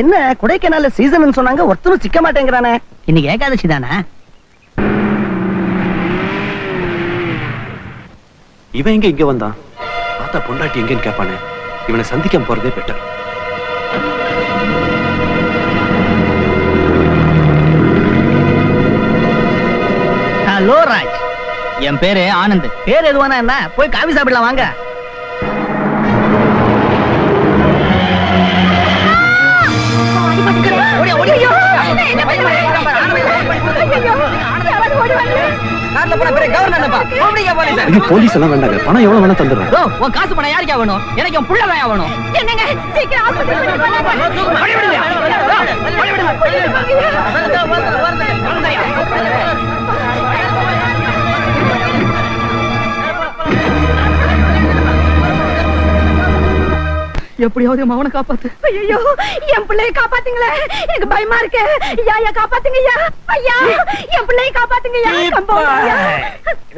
என்ன கொடைக்கானல்ல சீசன் சொன்னாங்க ஒருத்தரும் சிக்க மாட்டேங்கிறானே. இன்னைக்கு ஏகாதசி தானே? இவன் எங்க இங்க வந்தான்? பார்த்தா பொண்டாட்டி எங்கன்னு கேட்பானே. இவனை சந்திக்காம போறதே பெட்டர் ஹலோ ராஜ். என் பேரு ஆனந்த். பேர் எதுவானா என்ன? போய் காபி சாப்பிடலாம் வாங்க. போலீஸ். எல்லாம் வேண்டாங்க பணம் எவ்வளவு வேணா தந்துடுறேன் ஓ, உன் காசு பணம் யாருக்கா வேணும் எனக்கு என் புள்ள தான் வேணும் என்னங்க சீக்கிரம் எப்படியாவது என் மவனை காப்பாத்து. ஐயோ என் பிள்ளைய காப்பாத்துங்களே. எனக்கு பயமா இருக்கு. ஐயா ஐயா காப்பாத்துங்க ஐயா. ஐயா என் பிள்ளைய காப்பாத்துங்க ஐயா.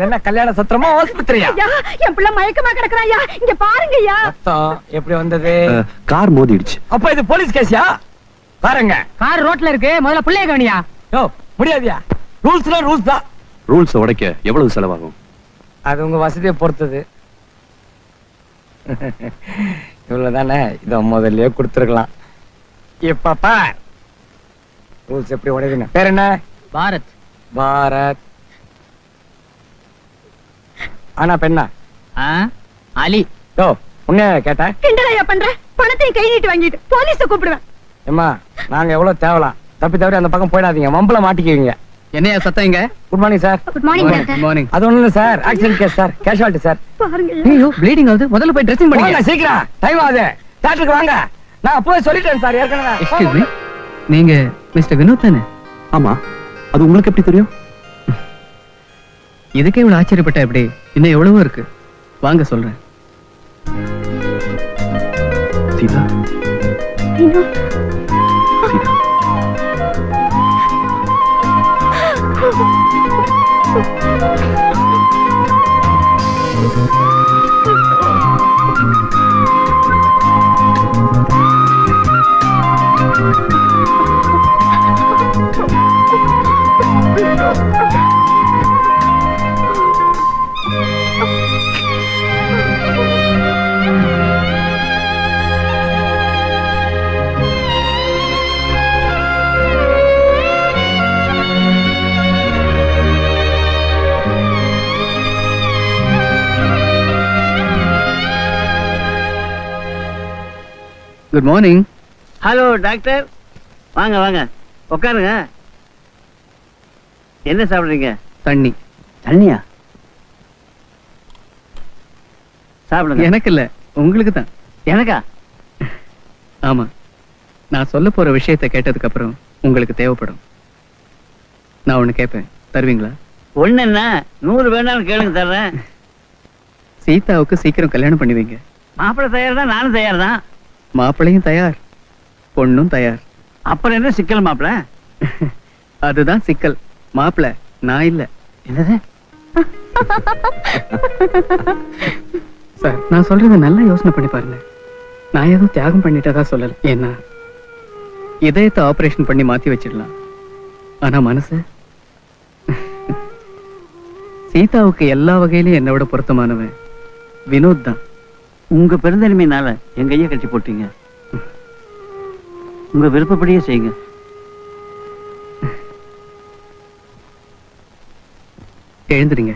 என்ன கல்யாண சத்திரமா ஆஸ்பத்திரியா? ஐயா என் பிள்ளை மயக்கமா கிடக்குறா ஐயா. இங்க பாருங்க ஐயா. எப்படி வந்தது? கார் மோதிடுச்சு. அப்ப இது போலீஸ் கேஸியா பாருங்க. கார் ரோட்ல இருக்கு. முதல்ல பிள்ளைய கவனியா? யோ முடியாதியா? ரூல்ஸ்ல ரூல்ஸ் தான். ரூல்ஸ் உடைக்க எவ்வளவு செலவாகும்? அது உங்க வசதியை பொறுத்தது. இவ்வளவுதானே? இத முதல்லயே கொடுத்துருக்கலாம். இப்ப பார். ரூல்ஸ் எப்படி உடையுதுங்க பேர் என்ன? பாரத். பாரத். ஆனா பெண்ணா? ஆ, அலி. யோ உன்ன கேட்டேன் கிண்டல் ஐயா பண்ற? பணத்தையும் கை நீட்டி வாங்கிட்டு போலீஸ கூப்பிடுவேன். ஏம்மா நாங்க எவ்வளவு தேவலாம். தப்பி தவறி அந்த பக்கம் போயிடாதீங்க. மம்பள மாட்டிக்குவீங்க. என்னையா சத்தம் இங்க? Good morning sir good morning doctor morning அது ஒண்ணும் இல்ல sir accident case sir casualty sir பாருங்க. ஐயா. ப்ளீடிங் ஆகுது. முதல்ல போய் ட்ரெஸ்ஸிங் வாங்க பண்ணுங்க. சீக்கிரம். டைம் ஆகுது. தேட்டருக்கு வாங்க. நான் அப்பவே சொல்லிட்டேன் சார் ஏற்கனவே. எக்ஸ்கியூஸ் மீ நீங்க மிஸ்டர் வினோத் தானே ஆமா. அது உங்களுக்கு எப்படி தெரியும்? இதுக்கே இவ்வளவு ஆச்சரியப்பட்ட எப்படி? இன்னும் எவ்வளவோ இருக்கு. வாங்க சொல்றேன். Seetha. Vinod. Good morning hello doctor வாங்க வாங்க. உட்காருங்க. என்ன சாப்பிடுறீங்க? தண்ணி. தண்ணியா? சாப்பிடுங்க. எனக்கு இல்ல. உங்களுக்கு தான். எனக்கா? ஆமா. நான் சொல்ல போற விஷயத்தை கேட்டதுக்கு அப்புறம் உங்களுக்கு தேவைப்படும். நான் ஒண்ணு கேட்பேன் தருவீங்களா? ஒண்ணு என்ன நூறு வேணாலும் கேளுங்க தர்றேன். சீதாவுக்கு சீக்கிரம் கல்யாணம் பண்ணுவீங்க மாப்பிள்ளை தயார் தான் நானும் தயார் தான் மாப்பிள்ளையும் தயார். பொண்ணும் தயார். அப்புறம் என்ன சிக்கல் மாப்பிள்ளை அதுதான் சிக்கல். மாப்பிள்ளை நான் இல்ல. என்னது? சார் நான் சொல்றத நல்லா யோசனை பண்ணி பாருங்க. நான் ஏதோ தியாகம் பண்ணிட்டதா சொல்லல. ஏன்னா இதயத்தை ஆபரேஷன் பண்ணி மாத்தி வச்சிடலாம். ஆனா மனசு? சீதாவுக்கு எல்லா வகையிலும் என்னை விட பொருத்தமானவன். வினோத் தான். உங்க பெருந்தன்மையினால என் கையை கட்டி போட்டீங்க. உங்க விருப்பப்படியே செய்யுங்க. எழுந்துடுங்க.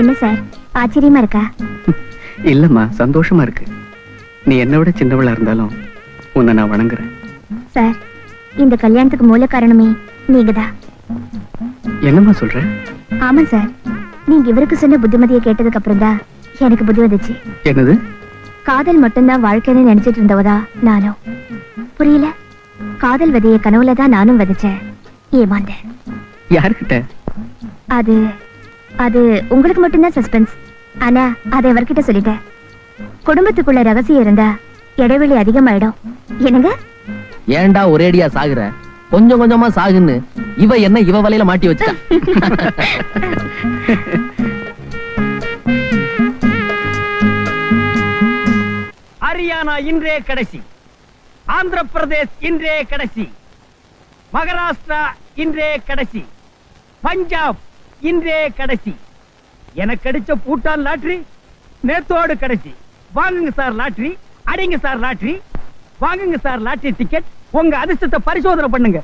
என்ன சார் ஆச்சரியமா இருக்கா? இல்லம்மா சந்தோஷமா இருக்கு. நீ என்னை விட சின்னவளா இருந்தாலும் உன்னை நான் வணங்குறேன். சார் இந்த கல்யாணத்துக்கு மூல காரணமே நீங்கதான். என்னம்மா சொல்ற? ஆமா சார். நீங்க இவருக்கு சொன்ன புத்திமதியை கேட்டதுக்கு அப்புறம் தான் எனக்கு புத்தி வந்துச்சு. என்னது? காதல் மட்டும்தான் வாழ்க்கைன்னு நினைச்சிட்டு இருந்தவதா நானும் புரியல. காதல் விதைய கனவுல தான் நானும் விதைச்சேன். ஏமாந்தேன். யாருக்கிட்ட? அது அது உங்களுக்கு மட்டும்தான் சஸ்பென்ஸ் ஆனா அதை அவர்கிட்ட சொல்லிட்டேன். குடும்பத்துக்குள்ள ரகசியம் இருந்தா இடைவெளி அதிகமாயிடும். என்னங்க? ஏன்டா ஒரேடியா சாகுற? கொஞ்சம் கொஞ்சமா சாகுன்னு இவ என்ன இவ வலையில மாட்டி வச்சா ஹரியானா இன்றே கடைசி. ஆந்திர பிரதேஷ் இன்றே கடைசி. மகாராஷ்டிரா இன்றே கடைசி. பஞ்சாப் இன்றே கடைசி. எனக்கு அடிச்ச பூட்டான் லாட்ரி நேத்தோடு கடைசி. வாங்குங்க சார் லாட்ரி அடிங்க சார் லாட்ரி. வாங்குங்க சார் லாட்டரி டிக்கெட் உங்க அதிர்ஷ்டத்தை பரிசோதனை பண்ணுங்க.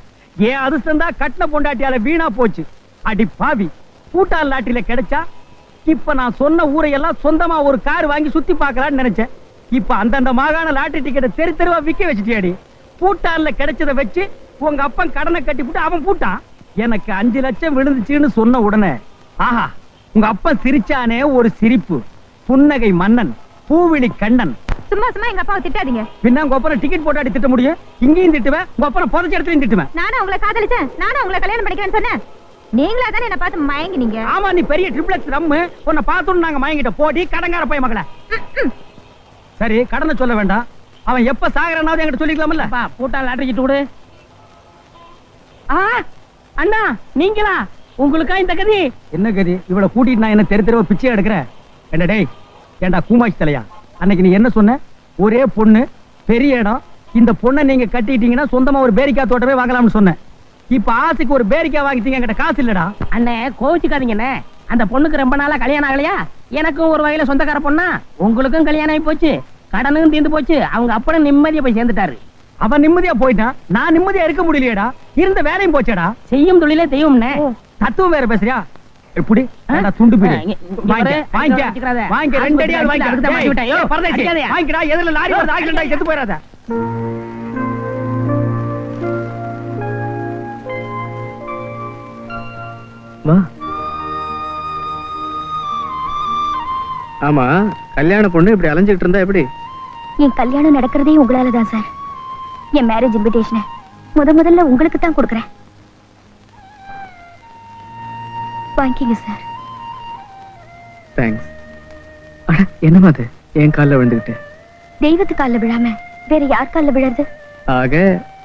ஏன் அதிர்ஷ்டம் தான் கட்டின பொண்டாட்டியால வீணா போச்சு. அடி பாவி கூட்டால் லாட்டரியில கிடைச்சா இப்ப நான் சொன்ன ஊரையெல்லாம் சொந்தமா ஒரு கார் வாங்கி சுத்தி பார்க்கலான்னு நினைச்சேன். இப்ப அந்தந்த மாகாண லாட்டரி டிக்கெட்டை தெரு தெருவா விக்க வச்சுட்டியாடி. பூட்டான்ல கிடைச்சத வச்சு உங்க அப்பன் கடனை கட்டி போட்டு அவன் பூட்டான். எனக்கு அஞ்சு லட்சம் விழுந்துச்சுன்னு சொன்ன உடனே ஆஹா உங்க அப்பன் சிரிச்சானே ஒரு சிரிப்பு. புன்னகை மன்னன் பூவிழி கண்ணன் சும்மா சும்மா எங்க அப்பாவை திட்டாதீங்க. பின்ன உங்க அப்பனை டிக்கெட் போட்டாடி திட்ட முடியும்? இங்கேயும் திட்டுவேன் உங்க அப்பனை புதைச்ச இடத்துலயும் திட்டுவேன். நானும் உங்களை காதலிச்சேன். நானும் உங்களை கல்யாணம் பண்ணிக்கிறேன்னு சொன்னேன். நீங்களா தானே என்ன பார்த்து மயங்கினீங்க? ஆமா நீ பெரிய ட்ரிப்ளெக்ஸ் ரம்மு உன்னை பார்த்தோன்னு நாங்க மயங்கிட்ட போடி கடங்கார பைய மகள. சரி கடனை சொல்ல வேண்டாம். அவன் எப்ப சாகரனாவது என்கிட்ட சொல்லிக்கலாம்ல? பூட்டா லாட்டரி கிட்டு விடு. ஆ அண்ணா நீங்களா? உங்களுக்கா இந்த கதி? என்ன கதி? இவள கூட்டிட்டு நான் என்ன தெரு தெருவ பிச்சை எடுக்கிறேன் என்ன டேய் ஏண்டா கூமாச்சி தலையா? அன்னைக்கு நீ என்ன சொன்ன? ஒரே பொண்ணு பெரிய இடம். இந்த பொண்ணை நீங்க கட்டிட்டீங்கன்னா சொந்தமா ஒரு பேரிக்காய் தோட்டமே வாங்கலாம்னு சொன்னேன். இப்ப ஆசைக்கு ஒரு பேரிக்காய் வாங்கிட்டீங்க என்கிட்ட காசு இல்லடா. அண்ணே கோவிச்சுக்காதீங்கண்ணே அந்த பொண்ணுக்கு ரொம்ப நாளா கல்யாணம் ஆகலையா? எனக்கும் ஒரு வகையில சொந்தக்கார பொண்ணா? உங்களுக்கும் கல்யாணம் ஆகி போச்சு. கடனும் தீர்ந்து போச்சு. அவங்க அப்பனும் நிம்மதியா போய் சேர்ந்துட்டாரு. அவன் நிம்மதியா போயிட்டான். நான் நிம்மதியா இருக்க முடியலையேடா. இருந்த வேலையும் போச்சேடா. செய்யும் தொழிலே தெய்வம்னே தத்துவம் வேற பேசுறியா? எப்படி? துண்டு பிடி. ஆ, இங்க- இங்க வாங்கிக்க பாரு, வாங்கிக்க அங்க வச்சுக்கிறாத. வாங்கிக்க ரெண்டு அடி ஆஸ்பத்திரி வாங்கிக்க. அதுக்கு தான் மாட்டி விட்டேன். யோ, ஏய், பரதேசி, அடிக்காதயா. வாங்கிக்கடா எதுல லாரி வருது ஆக்சிடென்ட் ஆகி செத்து போயிடாத வா ஆமா கல்யாண பொண்ணு இப்படி அலைஞ்சிட்டு இருந்தா எப்படி? என் கல்யாணம் நடக்கிறதே உங்களால தான் சார். என் மேரேஜ் இன்விடேஷனை முத முதல்ல உங்களுக்கு தான் கொடுக்குறேன். வாங்கிக்கங்க சார். தேங்க்ஸ் அட என்னமா அது? என் காலில் விழுந்துக்கிட்டு தெய்வத்து காலில் விழாம வேற யார் காலில் விழறது? ஆக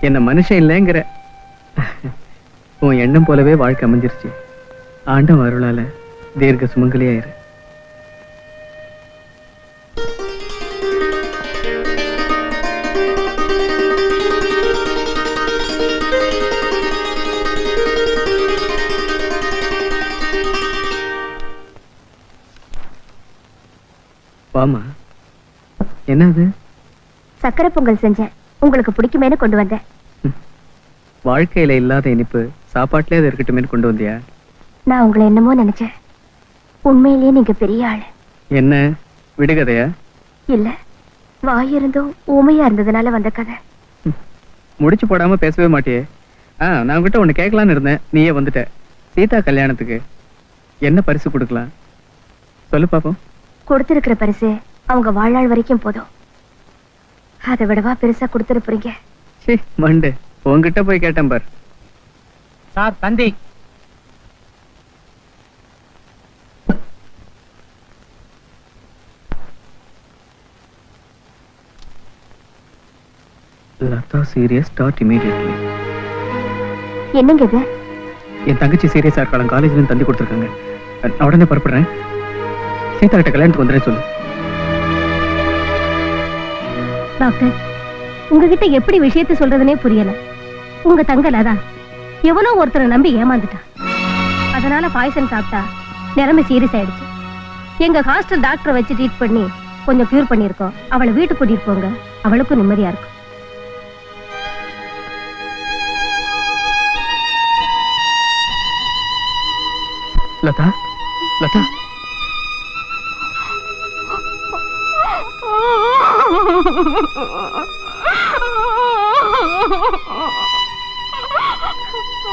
என்ன மனுஷன் இல்லைங்கிற. உன் எண்ணம் போலவே வாழ்க்கை அமைஞ்சிருச்சு. ஆண்டம் அருளால தீர்க்க சுமங்கலியாயிரு. என்னது? சக்கரை பொங்கல் செஞ்சேன். உங்களுக்கு பிடிக்குமேனு கொண்டு வந்தேன். வாழ்க்கையில இல்லாத இனிப்பு சாப்பாட்டுல அது இருக்கட்டுமே கொண்டு வந்தியா? நான் உங்களை என்னமோ நினைச்சேன். உண்மையிலேயே நீங்க பெரிய ஆளு. என்ன? விடுகதையா? இல்ல. வாய் இருந்தும் ஊமையா இருந்ததுனால வந்த கதை. முடிச்சு போடாம பேசவே மாட்டியே. ஆ நான் உங்ககிட்ட ஒண்ணு கேட்கலான்னு இருந்தேன். நீயே வந்துட்ட. சீதா கல்யாணத்துக்கு. என்ன பரிசு கொடுக்கலாம்? சொல்லு பாப்போம். கொடுத்திருக்கிற பரிசு அவங்க வாழ்நாள் வரைக்கும் போதும். அதை விடவா பெருசா கொடுத்துட போறீங்க சீ மண்டு உன்கிட்ட போய் கேட்டேன் பார். சார் தந்தி. லதா சீரியஸ் ஸ்டார்ட் இமீடியட்லி என்னங்க இது? என் தங்கச்சி சீரியஸா இருக்கலாம் காலேஜ்ல இருந்து தந்தி கொடுத்துருக்காங்க. நான் உடனே புறப்படுறேன். சீதா கிட்ட கல்யாணத்துக்கு வந்துடுறேன் சொல்லு. டாக்டர். உங்ககிட்ட எப்படி விஷயத்தை சொல்றதுனே புரியல. உங்க தங்க லதா எவனோ ஒருத்தரை நம்பி ஏமாந்துட்டான் அதனால பாய்சன் சாப்பிட்டா நிலைமை சீரியஸ் ஆயிடுச்சு. எங்க ஹாஸ்டல் டாக்டரை வச்சு ட்ரீட் பண்ணி கொஞ்சம் கியூர் பண்ணியிருக்கோம். அவளை வீட்டுக்கு கூட்டிட்டு போங்க. அவளுக்கும் நிம்மதியா இருக்கும். லதா லதா.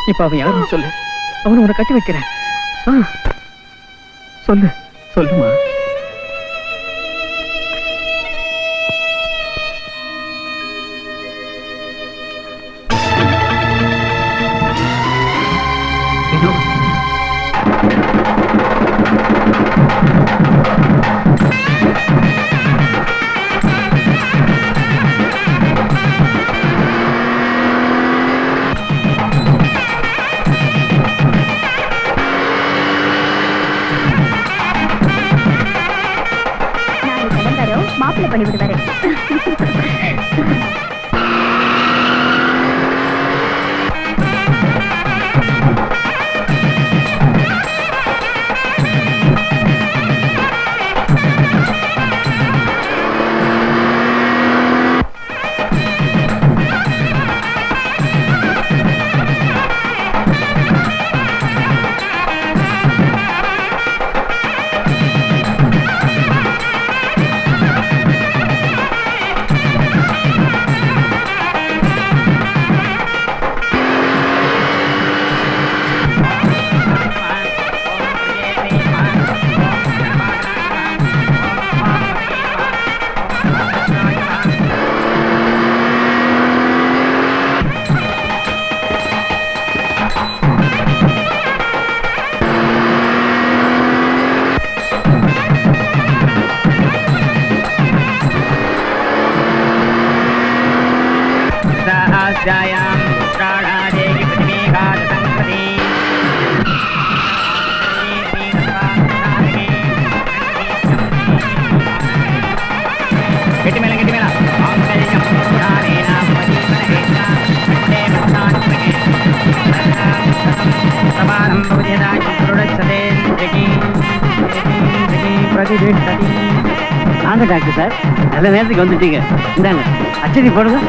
இப்ப அவன் யாருன்னு சொல்லு. அவனை உன கட்டி வைக்கிறேன். சொல்லு. சொல்லுமா? மாப்பிள்ளை பண்ணி விடுவாரு வாங்க டாக்டர் சார். நல்ல நேரத்துக்கு வந்துட்டீங்க. இந்தாங்க அச்சடி போடுங்க.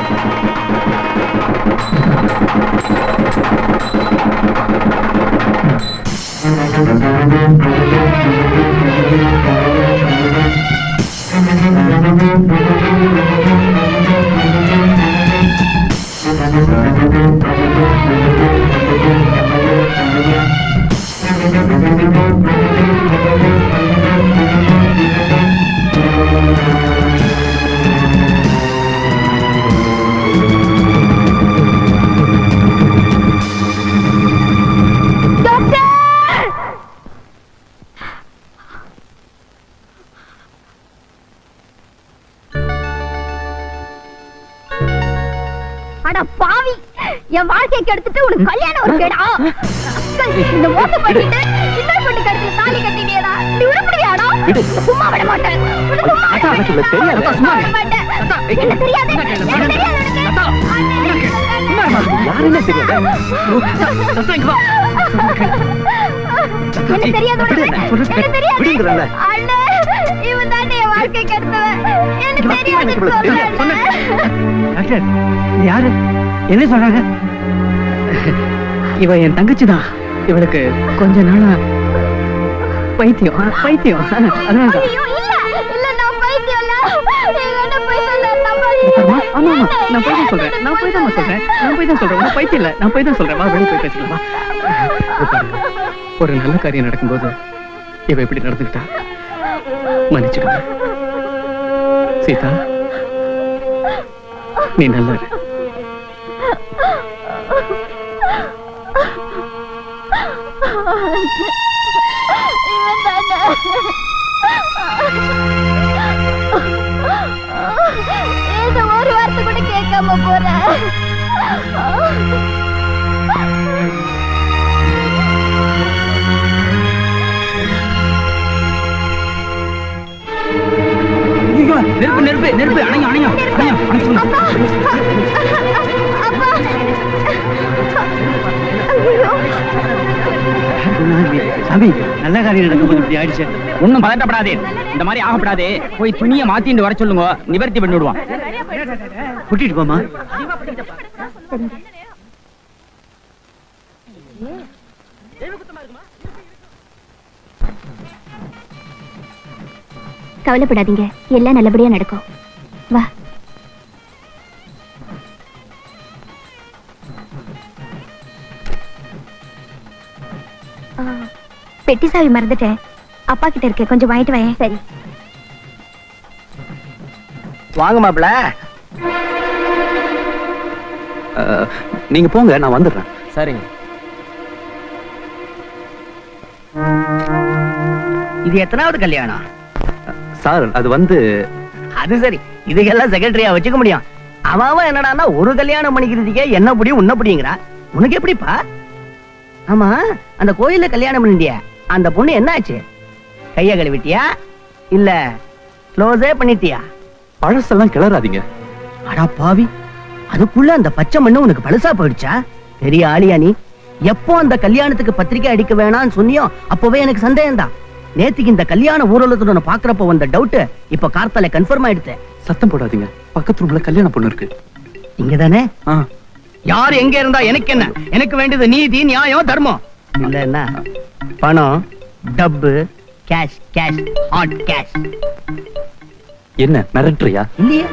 கெடுத்துட்டு உனக்கு கல்யாணம் ஒரு கேடா இந்த மோசம் பண்ணிட்டு இன்னொரு பொண்ணு கழுத்துல தாலி கட்டினியடா நீ உருப்படுவியாடா விடு. சும்மா விட மாட்டேன் சும்மா விட. மாட்டேன். சும்மா விட மாட்டேன் என்ன தெரியாது என்ன தெரியாது யாருன்னே தெரியாது என்ன தெரியாது எனக்கு தெரியாது. அண்ணே இவன் தானே என் வாழ்க்கை கெடுத்தவன் தெரியாது டாக்டர் யாரு என்ன சொல்றாங்க இவ என் தங்கச்சி தான் இவளுக்கு கொஞ்ச நாளா பைத்தியம். பைத்தியம். அதனால தான் ஐயோ இல்ல இல்ல நான் பைத்தியம் இல்ல எங்க அண்ணன் போய் சொன்னார் ஆமா ஆமா. நான் போய் தான் சொல்றேன். நான் போய் தான் சொல்றேன். நான் போய் தான் சொல்றேன். பைத்தியம் இல்ல. நான் போய் தான் சொல்றேன். வெளியே போய் பேசலாம் ஒரு நல்ல காரியம் நடக்கும்போது இவ இப்படி நடந்துக்கிட்டா? மன்னிச்சுடுங்க சீதா நீ நல்லா. இவன் தானே? ஏதோ ஒரு வார்த்தை கூட கேட்காம போறேன். நெருப்பு நெருப்பு நெருப்பு. அணைங்க அணைங்க சாமி நல்ல காரியம் நடக்கும்போது இப்படி ஆயிடுச்சு. ஒன்னும் பதட்டப்படாதே. இந்த மாதிரி ஆகப்படாதே. போய் துணியை மாத்திட்டு வர சொல்லுங்க. நிவர்த்தி பண்ணி விடுவான். கூட்டிட்டு போமா கவலைப்படாதீங்க. எல்லாம் நல்லபடியா நடக்கும். வா. பெட்டி சாவி மறந்துட்டேன். அப்பா கிட்ட இருக்கு கொஞ்சம் வாங்கிட்டு வாயேன் சரி. வாங்க மாப்பிள. நீங்க போங்க நான் வந்துடுறேன். சரிங்க. இது எத்தனாவது கல்யாணம்? சார் அது வந்து அது சரி. இதுக்கெல்லாம் செக்ரட்டரியா வச்சுக்க முடியும். அவன் என்னடான்னா ஒரு கல்யாணம் பண்ணிக்கிறதுக்கே என்ன புடி உன்ன புடிங்கிறா. உனக்கு எப்படிப்பா? ஆமா அந்த கோயில்ல கல்யாணம் பண்ணிட்டிய. அந்த பொண்ணு என்னாச்சு? கைய கழுவிட்டியா? இல்ல க்ளோஸே பண்ணிட்டியா? பழசெல்லாம் கிளறாதீங்க. அடா பாவி அதுக்குள்ள அந்த பச்சை மண்ணு உனக்கு பழுசா போயிடுச்சா? பெரிய ஆளியா நீ. எப்போ அந்த கல்யாணத்துக்கு பத்திரிக்கை அடிக்க வேணாம்னு சொன்னியோ அப்பவே எனக்கு சந்தேகம் தான் நேத்துக்கு இந்த கல்யாண ஊர்வலத்தோட பாக்குறப்ப வந்த டவுட் இப்ப கார்த்தால கன்ஃபார்ம் ஆயிடுச்சு. சத்தம் போடாதீங்க. பக்கத்து ரூம்ல கல்யாண பொண்ணு இருக்கு. இங்கதானே? ஆ. யார் எங்க இருந்தா எனக்கு என்ன? எனக்கு வேண்டியது நீதி நியாயம் தர்மம். இல்லன்னா பணம் டப்பு கேஷ் கேஷ் ஹாட் கேஷ் என்ன மிரட்டுறியா? இல்லையே.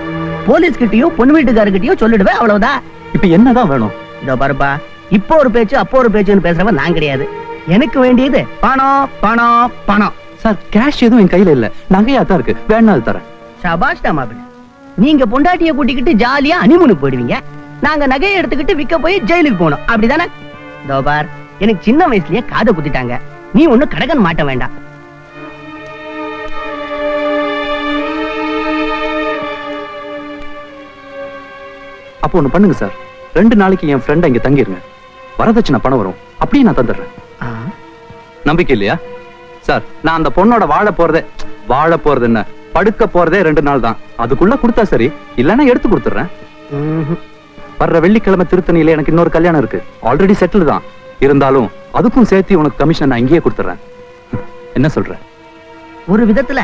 போலீஸ் கிட்டயோ பொண்ணு வீட்டுக்காரர்கிட்டயோ சொல்லிடுவேன் அவ்வளவுதான். இப்ப என்னதான் வேணும்? இதோ பாருப்பா இப்போ ஒரு பேச்சு அப்போ ஒரு பேச்சுன்னு பேசுறவன் நான் கிடையாது. எனக்கு வேண்டியது பணம் பணம் பணம். சார் கேஷ் எதுவும் என் கையில இல்ல. நகையா தான் இருக்கு. வேணா தரேன். சபாஷ் மாப்பிள்ள. நீங்க பொண்டாட்டிய கூட்டிக்கிட்டு ஜாலியா அனிமுனுக்கு போயிடுவீங்க. நாங்க நகையை எடுத்துக்கிட்டு விக்க போய் ஜெயிலுக்கு போனோம் அப்படிதானே? இதோ பார் எனக்கு சின்ன வயசுலயே காதை குத்திட்டாங்க. நீ ஒண்ணு கடகன் மாட்ட வேண்டாம். அப்போ ஒண்ணு பண்ணுங்க சார். ரெண்டு நாளைக்கு என் ஃப்ரெண்ட் இங்க தங்கிருங்க. வரதட்சணை பணம் வரும். அப்படியே நான் தந்துடுறேன். நம்பிக்கை இல்லையா? சார் நான் அந்த பொண்ணோட வாழ போறதே வாழ போறது என்ன? படுக்க போறதே ரெண்டு நாள் தான். அதுக்குள்ள கொடுத்தா சரி இல்லைன்னா எடுத்து கொடுத்துறேன் வர்ற வெள்ளிக்கிழமை திருத்தணியில எனக்கு இன்னொரு கல்யாணம் இருக்கு. ஆல்ரெடி செட்டில் தான். இருந்தாலும் அதுக்கும் சேர்த்து உனக்கு கமிஷன் நான் இங்கேயே கொடுத்துறேன் என்ன சொல்ற? ஒரு விதத்துல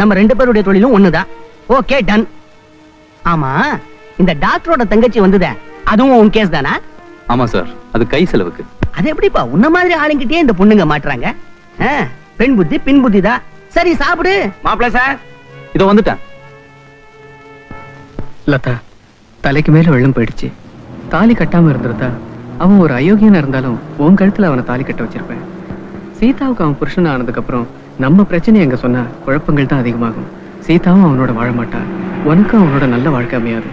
நம்ம ரெண்டு பேருடைய தொழிலும் ஒண்ணுதான். ஓகே டன் ஆமா இந்த டாக்டரோட தங்கச்சி வந்ததே அதுவும் உன் கேஸ் தானா? ஆமா சார். அது கை செலவுக்கு. அது எப்படிப்பா? உன்ன மாதிரி ஆளுங்கிட்டே இந்த பொண்ணுங்க மாட்டுறாங்க? பெண் புத்தி பின் புத்தி தான் சரி சாப்பிடு. மாப்பிள்ள சார். இதோ வந்துட்டேன். லதா தலைக்கு மேல வெள்ளம் போயிடுச்சு. தாலி கட்டாம இருந்திருந்தா அவன் ஒரு அயோக்கியனா இருந்தாலும் உன் கழுத்துல அவனை தாலி கட்ட வச்சிருப்பேன். சீதாவுக்கு அவன் புருஷன் ஆனதுக்கு அப்புறம் நம்ம பிரச்சனை எங்க சொன்னா குழப்பங்கள் தான் அதிகமாகும். சீதாவும் அவனோட வாழ மாட்டா. உனக்கும் அவனோட நல்ல வாழ்க்கை அமையாது.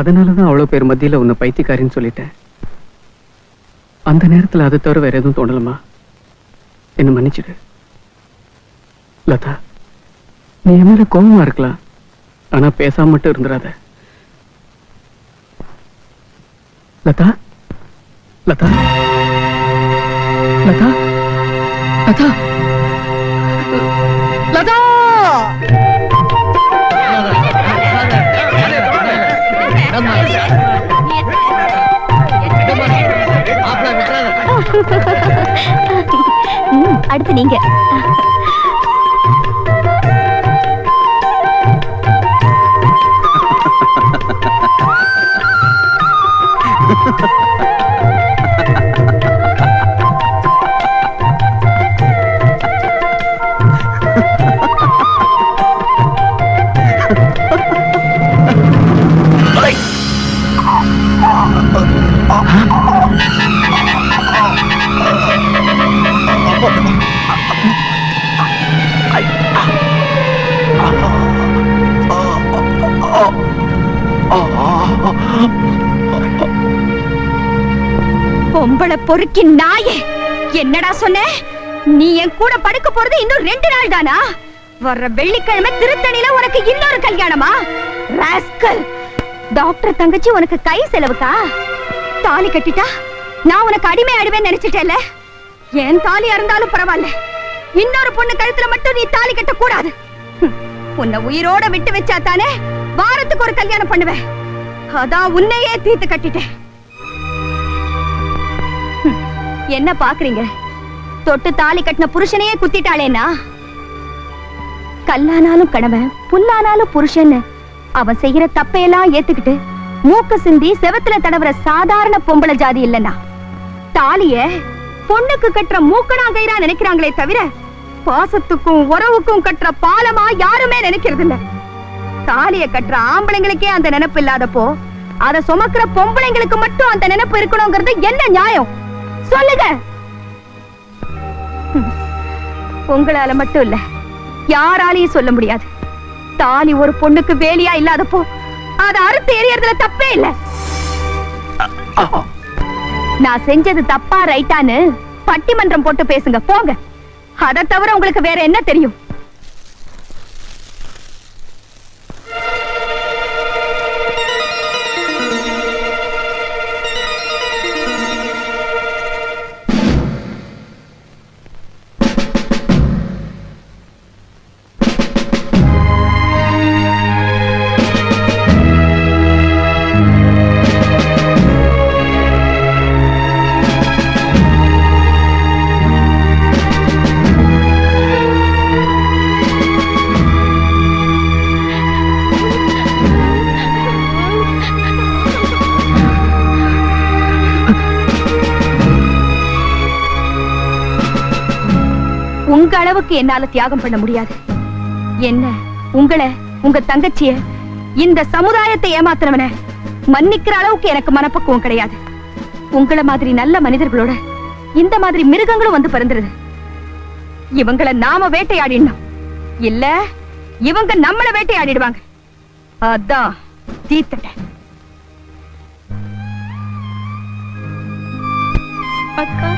அதனாலதான் அவ்வளவு பேர் மத்தியில உன்னை பைத்தியக்காரின்னு சொல்லிட்டேன். அந்த நேரத்தில் அதை தவிர வேற எதுவும் தோணலமா என்ன மன்னிச்சிடு லதா நீ என் மேல கோபமா இருக்கலாம் ஆனா பேசாம மட்டும் இருந்துடாத லதா லதா லதா லதா லதா ம், அடுத்து நீங்க. பொறுக்கி நாயே. என்னடா சொன்ன? நீ என் கூட படுக்க போறது இன்னும் ரெண்டு நாள் தானா? வர்ற வெள்ளிக்கிழமை திருத்தணியில உனக்கு இன்னொரு கல்யாணமா? ராஸ்கல் டாக்டர் தங்கச்சி உனக்கு கை செலவுக்கா? தாலி கட்டிட்டா? நான் உனக்கு அடிமை ஆடுவேன்னு நினைச்சிட்டேல என் தாலியா இருந்தாலும் பரவாயில்ல. இன்னொரு பொண்ணு கழுத்துல மட்டும் நீ தாலி கட்ட கூடாது உன்னை உயிரோட விட்டு வச்சா தானே வாரத்துக்கு ஒரு கல்யாணம் பண்ணுவேன். அதான் உன்னையே தீர்த்து கட்டிட்டேன். என்ன பாக்குறீங்க தொட்டு தாலி கட்டின புருஷனையே குத்திட்டாளேனா கல்லானாலும் கணவன் புல்லானாலும் புருஷன்னு அவன் செய்யற தப்பையெல்லாம் ஏத்துக்கிட்டு மூக்க சிந்தி செவத்துல தடவுற சாதாரண பொம்பளை ஜாதி இல்லனா தாலிய பொண்ணுக்கு கட்டுற மூக்கணாங்கயிறா நினைக்கிறாங்களே தவிர பாசத்துக்கும் உறவுக்கும் கட்டுற பாலமா யாருமே நினைக்கிறது இல்ல தாலிய கட்டுற ஆம்பளைங்களுக்கே அந்த நினைப்பு இல்லாதப்போ அத சுமக்கிற பொம்பளைங்களுக்கு மட்டும் அந்த நினைப்பு இருக்கணுங்கிறது என்ன நியாயம்? சொல்லுங்க. உங்களால மட்டும் இல்ல யாராலையும் சொல்ல முடியாது. தாலி ஒரு பொண்ணுக்கு வேலியா இல்லாதப்போ அது அறுத்து எரியறதுல தப்பே இல்ல. நான் செஞ்சது தப்பா ரைட்டான்னு பட்டிமன்றம் போட்டு பேசுங்க போங்க. அதை தவிர உங்களுக்கு வேற என்ன தெரியும்? உங்க என்னால தியாகம் பண்ண முடியாது. என்ன உங்களை உங்க தங்கச்சிய இந்த சமுதாயத்தை ஏமாத்துறவன மன்னிக்கிற அளவுக்கு எனக்கு மனப்பக்குவம் கிடையாது. உங்களை மாதிரி நல்ல மனிதர்களோட இந்த மாதிரி மிருகங்களும் வந்து பிறந்துருது. இவங்கள நாம வேட்டையாடிடணும். இல்ல இவங்க நம்மள வேட்டையாடிடுவாங்க. அதான் தீர்த்துட்டேன் அக்கா.